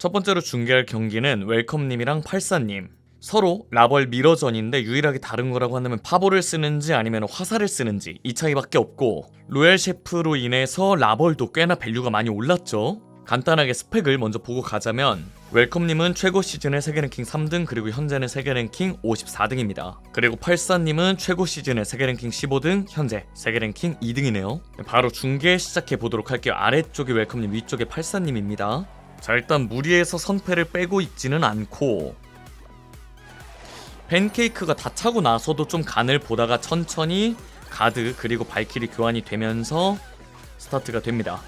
첫 번째로 중계할 경기는 웰컴님이랑 팔사님. 서로 라벌 미러전인데 유일하게 다른 거라고 한다면 파보를 쓰는지 아니면 화살을 쓰는지 이 차이밖에 없고 로얄 셰프로 인해서 라벌도 꽤나 밸류가 많이 올랐죠. 간단하게 스펙을 먼저 보고 가자면 웰컴님은 최고 시즌의 세계 랭킹 3등 그리고 현재는 세계 랭킹 54등입니다. 그리고 팔사님은 최고 시즌의 세계 랭킹 15등 현재 세계 랭킹 2등이네요. 바로 중계 시작해 보도록 할게요. 아래쪽이 웰컴님 위쪽에 팔사님입니다. 자 일단 무리해서 선패를 빼고 있지는 않고 팬케이크가 다 차고 나서도 좀 간을 보다가 천천히 가드 그리고 발키리 교환이 되면서 스타트가 됩니다.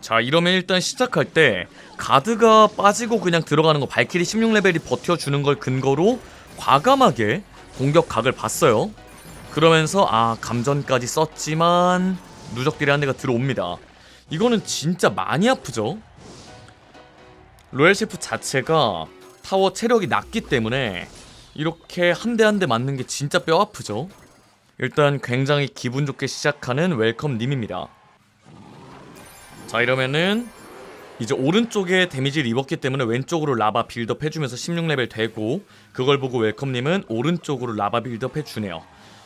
자 이러면 일단 시작할 때 가드가 빠지고 그냥 들어가는 거 발키리 16레벨이 버텨주는 걸 근거로 과감하게 공격 각을 봤어요. 그러면서 아 감전까지 썼지만 누적들이 한 대가 들어옵니다. 이거는 진짜 많이 아프죠. 로얄 셰프 자체가 타워 체력이 낮기 때문에 이렇게 한 대 한 대 맞는 게 진짜 뼈 아프죠. 일단 굉장히 기분 좋게 시작하는 웰컴 님입니다. 자 이러면은 이제 오른쪽에 데미지를 입었기 때문에 왼쪽으로 라바 빌드업 해주면서 16레벨 되고 그걸 보고 웰컴님은 오른쪽으로 라바 빌드업 해주네요.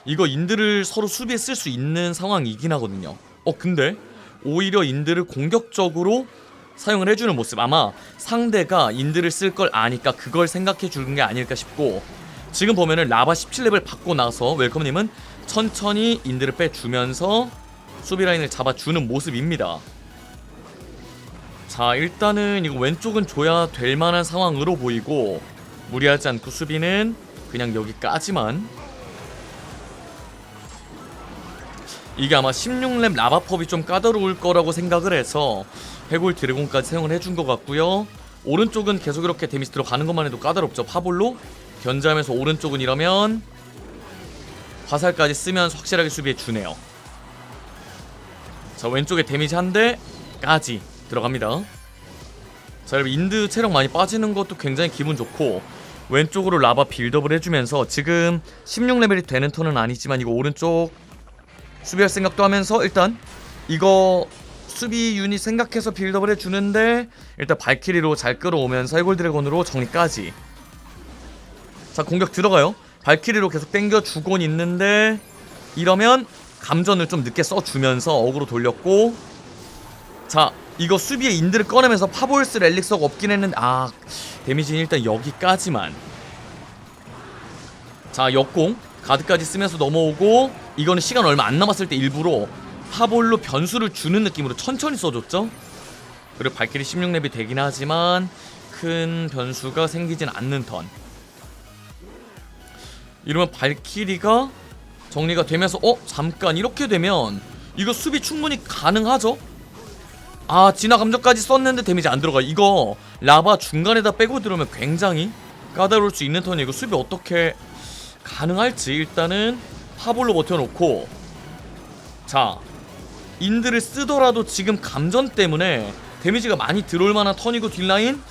이거 인드를 서로 수비에 쓸 수 있는 상황이긴 하거든요. 어 근데 오히려 인드를 공격적으로 사용을 해주는 모습 아마 상대가 인드를 쓸걸 아니까 그걸 생각해 주는 게 아닐까 싶고 지금 보면은 라바 17레벨 받고 나서 웰컴님은 천천히 인드를 빼주면서 수비 라인을 잡아주는 모습입니다. 자 일단은 이거 왼쪽은 줘야 될 만한 상황으로 보이고 무리하지 않고 수비는 그냥 여기까지만 이게 아마 16렙 라바펍이 좀 까다로울 거라고 생각을 해서 해골 드래곤까지 사용을 해준 것 같고요. 오른쪽은 계속 이렇게 데미지 들어가는 것만 해도 까다롭죠. 파볼로 견제하면서 오른쪽은 이러면 화살까지 쓰면서 확실하게 수비해 주네요. 자 왼쪽에 데미지 한 대까지 들어갑니다. 자 여러분 인드 체력 많이 빠지는 것도 굉장히 기분 좋고 왼쪽으로 라바 빌드업을 해주면서 지금 16레벨이 되는 턴은 아니지만 이거 오른쪽 수비할 생각도 하면서 일단 이거 수비 유닛 생각해서 빌드업을 해주는데 일단 발키리로 잘 끌어오면서 해골 드래곤으로 정리까지. 자 공격 들어가요. 발키리로 계속 땡겨주곤 있는데 이러면 감전을 좀 늦게 써주면서 어그로 돌렸고. 자 이거 수비에 인드를 꺼내면서 파볼스 렐릭서가 없긴 했는데 아 데미지는 일단 여기까지만. 자 역공. 가드까지 쓰면서 넘어오고 이거는 시간 얼마 안 남았을 때 일부러 파볼로 변수를 주는 느낌으로 천천히 써줬죠? 그리고 발길이 16렙이 되긴 하지만 큰 변수가 생기진 않는 턴. 이러면 발키리가 정리가 되면서 어? 잠깐 이렇게 되면 이거 수비 충분히 가능하죠? 아 진화 감정까지 썼는데 데미지 안 들어가 이거 라바 중간에다 빼고 들어오면 굉장히 까다로울 수 있는 턴이고 수비 어떻게 가능할지 일단은 파볼로 버텨놓고 자 인드를 쓰더라도 지금 감전 때문에 데미지가 많이 들어올 만한 턴이고 뒷라인?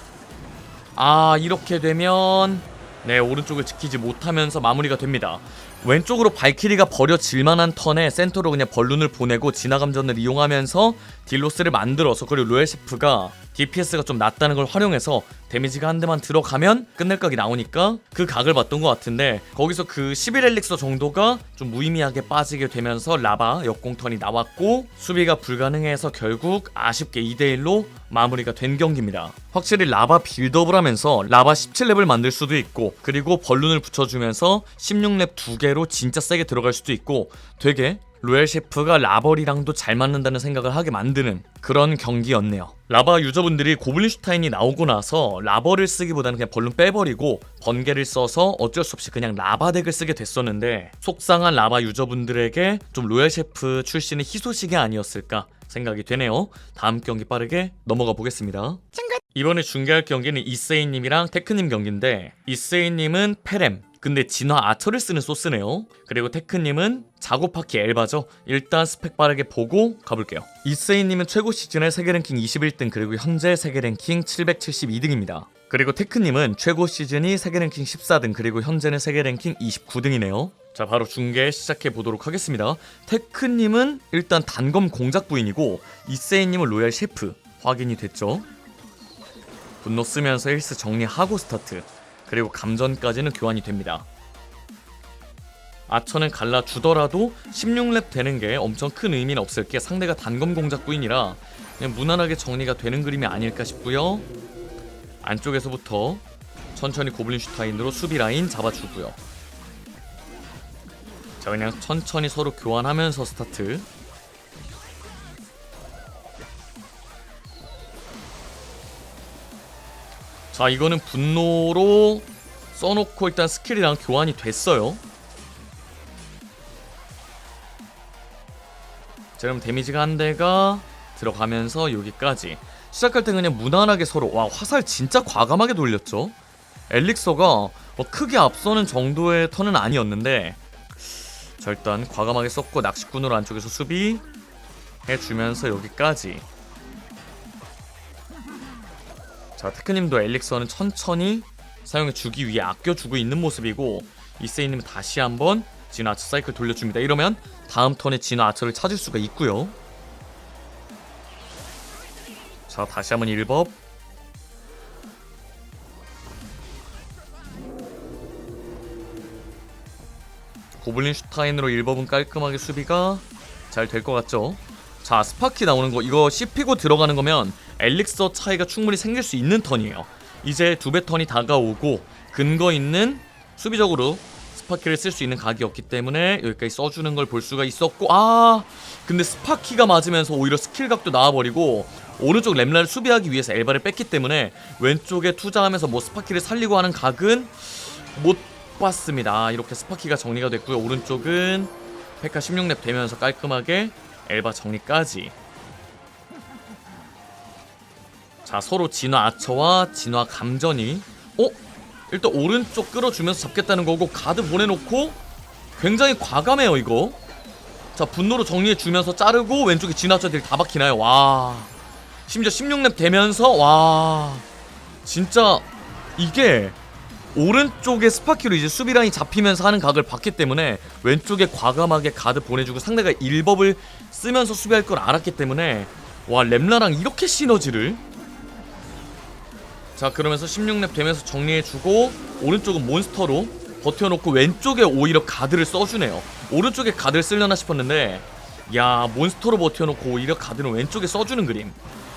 아 이렇게 되면 네 오른쪽을 지키지 못하면서 마무리가 됩니다. 왼쪽으로 발키리가 버려질 만한 턴에 센터로 그냥 벌룬을 보내고 진화감전을 이용하면서 딜로스를 만들어서 그리고 셰프가 DPS가 좀 낮다는 걸 활용해서 데미지가 한 대만 들어가면 끝낼 각이 나오니까 그 각을 봤던 것 같은데 거기서 그 11엘릭서 정도가 좀 무의미하게 빠지게 되면서 라바 역공턴이 나왔고 수비가 불가능해서 결국 아쉽게 2대1로 마무리가 된 경기입니다. 확실히 라바 빌드업을 하면서 라바 17렙을 만들 수도 있고 그리고 벌룬을 붙여주면서 16렙 두 개로 진짜 세게 들어갈 수도 있고 되게 로얄 셰프가 라벌이랑도 잘 맞는다는 생각을 하게 만드는 그런 경기였네요. 라바 유저분들이 고블린 슈타인이 나오고 나서 라벌을 쓰기보다는 그냥 벌룬 빼버리고 번개를 써서 어쩔 수 없이 그냥 라바 덱을 쓰게 됐었는데 속상한 라바 유저분들에게 좀 로얄 셰프 출신의 희소식이 아니었을까 생각이 되네요. 다음 경기 빠르게 넘어가 보겠습니다. 이번에 중계할 경기는 이세이님이랑 테크님 경기인데 이세이님은 페렘 근데 진화 아처를 쓰는 소스네요. 그리고 테크님은 자고파키 엘바죠. 일단 스펙 빠르게 보고 가볼게요. 이세이님은 최고 시즌의 세계 랭킹 21등 그리고 현재 세계 랭킹 772등입니다. 그리고 테크님은 최고 시즌이 세계 랭킹 14등 그리고 현재는 세계 랭킹 29등이네요. 자 바로 중계 시작해 보도록 하겠습니다. 테크님은 일단 단검 공작 부인이고 이세이님은 로얄 셰프 확인이 됐죠. 분노 쓰면서 1스 정리하고 스타트 그리고 감전까지는 교환이 됩니다. 아처는 갈라주더라도 16렙 되는 게 엄청 큰 의미는 없을 게 상대가 단검 공작 부인이라 그냥 무난하게 정리가 되는 그림이 아닐까 싶고요. 안쪽에서부터 천천히 고블린 슈타인으로 수비 라인 잡아주고요. 자 그냥 천천히 서로 교환하면서 스타트. 자 이거는 분노로 써놓고 일단 스킬이랑 교환이 됐어요. 자 그럼 데미지가 한 대가 들어가면서 여기까지 시작할 때 그냥 무난하게 서로 와 화살 진짜 과감하게 돌렸죠. 엘릭서가 뭐 크게 앞서는 정도의 턴은 아니었는데 자 일단 과감하게 썼고 낚시꾼으로 안쪽에서 수비 해주면서 여기까지 자 테크님도 엘릭서는 천천히 사용해주기 위해 아껴주고 있는 모습이고 이세이님은 다시 한번 진화 아처 사이클 돌려줍니다. 이러면 다음 턴에 진화 아처를 찾을 수가 있고요. 자 다시 한번 1법. 고블린 슈타인으로 1법은 깔끔하게 수비가 잘 될 것 같죠 자 스파키 나오는 거 이거 씹히고 들어가는 거면 엘릭서 차이가 충분히 생길 수 있는 턴이에요. 이제 두 배 턴이 다가오고 근거 있는 수비적으로 스파키를 쓸 수 있는 각이었기 때문에 여기까지 써주는 걸 볼 수가 있었고 아 근데 스파키가 맞으면서 오히려 스킬각도 나와버리고 오른쪽 램라를 수비하기 위해서 엘바를 뺐기 때문에 왼쪽에 투자하면서 뭐 스파키를 살리고 하는 각은 못 봤습니다. 이렇게 스파키가 정리가 됐고요. 오른쪽은 페카 16렙 되면서 깔끔하게 엘바 정리까지. 자 서로 진화 아처와 진화 감전이 어? 일단 오른쪽 끌어주면서 잡겠다는 거고 가드 보내놓고 굉장히 과감해요 이거. 자 분노로 정리해주면서 자르고 왼쪽에 진화 아처 딜다 박히나요? 와. 심지어 16렙 되면서 와. 진짜 이게 오른쪽에 스파키로 이제 수비라인이 잡히면서 하는 각을 봤기 때문에 왼쪽에 과감하게 가드 보내주고 상대가 1법을 쓰면서 수비할 걸 알았기 때문에 와 렘라랑 이렇게 시너지를. 자 그러면서 16렙 되면서 정리해주고 오른쪽은 몬스터로 버텨놓고 왼쪽에 오히려 가드를 써주네요. 오른쪽에 가드를 쓰려나 싶었는데 야 몬스터로 버텨놓고 오히려 가드는 왼쪽에 써주는 그림.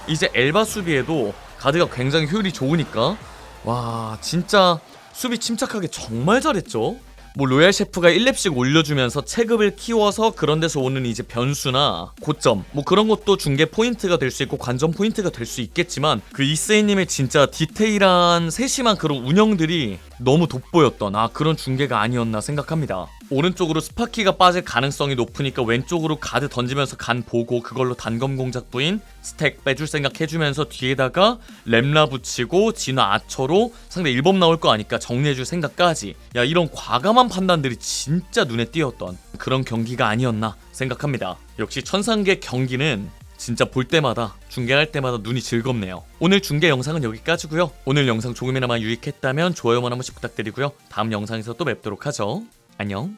이제 엘바 수비에도 가드가 굉장히 효율이 좋으니까. 와 진짜 수비 침착하게 정말 잘했죠. 뭐 로얄 셰프가 1렙씩 올려주면서 체급을 키워서 그런 데서 오는 이제 변수나 고점 뭐 그런 것도 중계 포인트가 될 수 있고 관전 포인트가 될 수 있겠지만 그 이세이님의 진짜 디테일한 세심한 그런 운영들이 너무 돋보였던 아 그런 중계가 아니었나 생각합니다 오른쪽으로 스파키가 빠질 가능성이 높으니까 왼쪽으로 가드 던지면서 간 보고 그걸로 단검 공작 부인 스택 빼줄 생각 해주면서 뒤에다가 램라 붙이고 진화 아처로 상대 1법 나올 거 아니까 정리해줄 생각까지 야 이런 과감한 판단들이 진짜 눈에 띄었던 그런 경기가 아니었나 생각합니다 역시 천상계 경기는 진짜 볼 때마다 중계할 때마다 눈이 즐겁네요. 오늘 중계 영상은 여기까지고요. 오늘 영상 조금이나마 유익했다면 좋아요만 한 번씩 부탁드리고요. 다음 영상에서 또 뵙도록 하죠. 안녕.